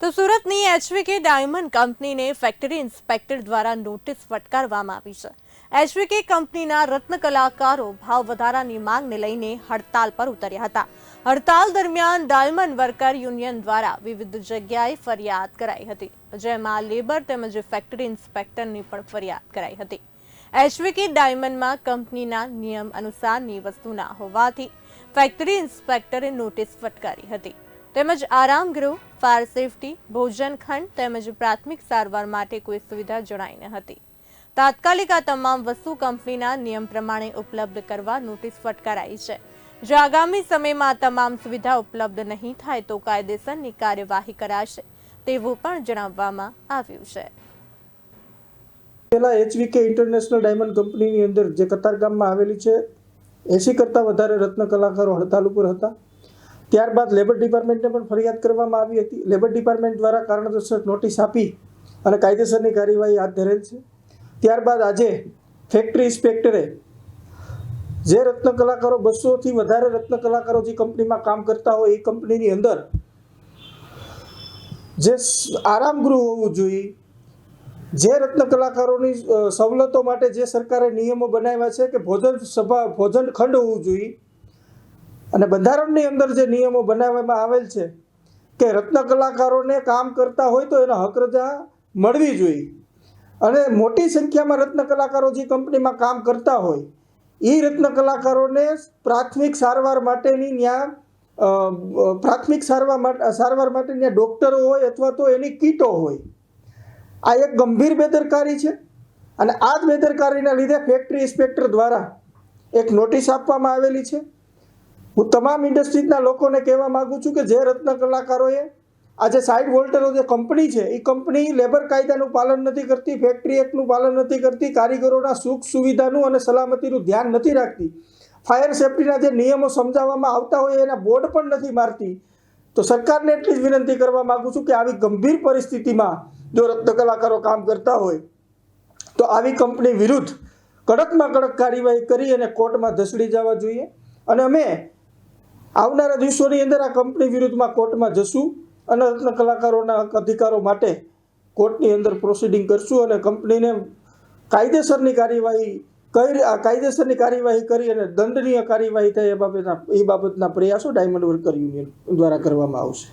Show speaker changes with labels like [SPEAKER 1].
[SPEAKER 1] તો સુરતની HVK diamond કંપનીને ફેક્ટરી ઇન્સ્પેક્ટર દ્વારા નોટિસ ફટકારવામાં આવી છે. એચવીકે કંપનીના રત્ન કલાકારો ભાવ વધારાની માંગને લઈને હડતાલ પર ઉતર્યા હતા. હડતાલ દરમિયાન ડાયમંડ વર્કર યુનિયન દ્વારા વિવિધ જગ્યાએ ફરિયાદ કરાઈ હતી, જેમાં લેબર તેમજ ફેક્ટરી ઇન્સ્પેક્ટરની પણ ફરિયાદ કરાઈ હતી. એચવીકે ડાયમંડમાં કંપનીના નિયમ અનુસારની વસ્તુ ના હોવાથી ફેક્ટરી ઇન્સ્પેક્ટરે નોટિસ ફટકારી હતી. તેમજ આરામ ગૃહ, ફાયર સેફટી, ભોજન ખંડ તેમજ પ્રાથમિક સારવાર માટે કોઈ સુવિધા જણાઈ ન હતી. તાત્કાલિક આ તમામ વસ્તુ કંપનીના નિયમ પ્રમાણે ઉપલબ્ધ કરવા નોટિસ ફટકારાઈ છે. જો આગામી સમયમાં તમામ સુવિધા ઉપલબ્ધ નહીં થાય તો કાયદેસરની કાર્યવાહી કરાશે, તેવું પણ જણાવવામાં આવ્યું છે.
[SPEAKER 2] પેલા એચવીકે ઇન્ટરનેશનલ ડાયમંડ કંપનીની અંદર, જે કતારગામમાં આવેલી છે એસી કરતાં વધારે રત્ન કલાકારો હડતાલ ઉપર હતા. ત્યારબાદ લેબર ડિપાર્ટમેન્ટને પણ ફરિયાદ કરવામાં આવી હતી. લેબર ડિપાર્ટમેન્ટ દ્વારા કારણોસર નોટિસ આપી અને કાયદેસરની કાર્યવાહી હાથ ધરેલ છે. ત્યારબાદ આજે ફેક્ટરી ઇન્સ્પેક્ટરે જે રત્ન કલાકારો બસોથી વધારે રત્ન કલાકારો જે કંપનીમાં કામ કરતા હોય, એ કંપનીની અંદર જે આરામગૃહ હોવું જોઈએ, જે રત્ન કલાકારોની સવલતો માટે જે સરકારે નિયમો બનાવ્યા છે કે ભોજન સભા, ભોજન ખંડ હોવું જોઈએ અને બંધારણની અંદર જે નિયમો બનાવવામાં આવેલ છે કે રત્ન કલાકારોને કામ કરતા હોય તો એનો હક રજા મળવી જોઈએ. અને મોટી સંખ્યામાં રત્ન કલાકારો જે કંપનીમાં કામ કરતા હોય એ રત્ન કલાકારોને પ્રાથમિક સારવાર માટેની ત્યાં પ્રાથમિક સારવાર માટે સારવાર માટે ત્યાં ડૉક્ટરો હોય અથવા તો એની કીટો હોય. આ એક ગંભીર બેદરકારી છે અને આ જ બેદરકારીના લીધે ફેક્ટરી ઇન્સ્પેક્ટર દ્વારા એક નોટિસ આપવામાં આવેલી છે. હું તમામ ઇન્ડસ્ટ્રીઝના લોકોને કહેવા માગું છું કે જે રત્ન કલાકારોએ આજે સાઇડ વોલ્ટરો જે કંપની છે એ કંપની લેબર કાયદાનું પાલન નથી કરતી, ફેક્ટરી એક્ટનું પાલન નથી કરતી, કારીગરોના સુખ સુવિધાનું અને સલામતીનું ધ્યાન નથી રાખતી. ફાયર સેફટીના જે નિયમો સમજાવવામાં આવતા હોય એના બોર્ડ પણ નથી મારતી. તો સરકારને એટલી જ વિનંતી કરવા માગું છું કે આવી ગંભીર પરિસ્થિતિમાં જો રત્ન કલાકારો કામ કરતા હોય, તો આવી કંપની વિરુદ્ધ કડકમાં કડક કાર્યવાહી કરી અને કોર્ટમાં ધસડી જવા જોઈએ. અને અમે આવનારા દિવસોની અંદર આ કંપની વિરુદ્ધમાં કોર્ટમાં જશું અને રત્ન કલાકારોના અધિકારો માટે કોર્ટની અંદર પ્રોસિડિંગ કરશું અને કંપનીને કાયદેસરની કાર્યવાહી કઈ કાયદેસરની કાર્યવાહી કરી અને દંડનીય કાર્યવાહી થાય એ બાબતના એ બાબતના પ્રયાસો ડાયમંડ વર્કર યુનિયન દ્વારા કરવામાં આવશે.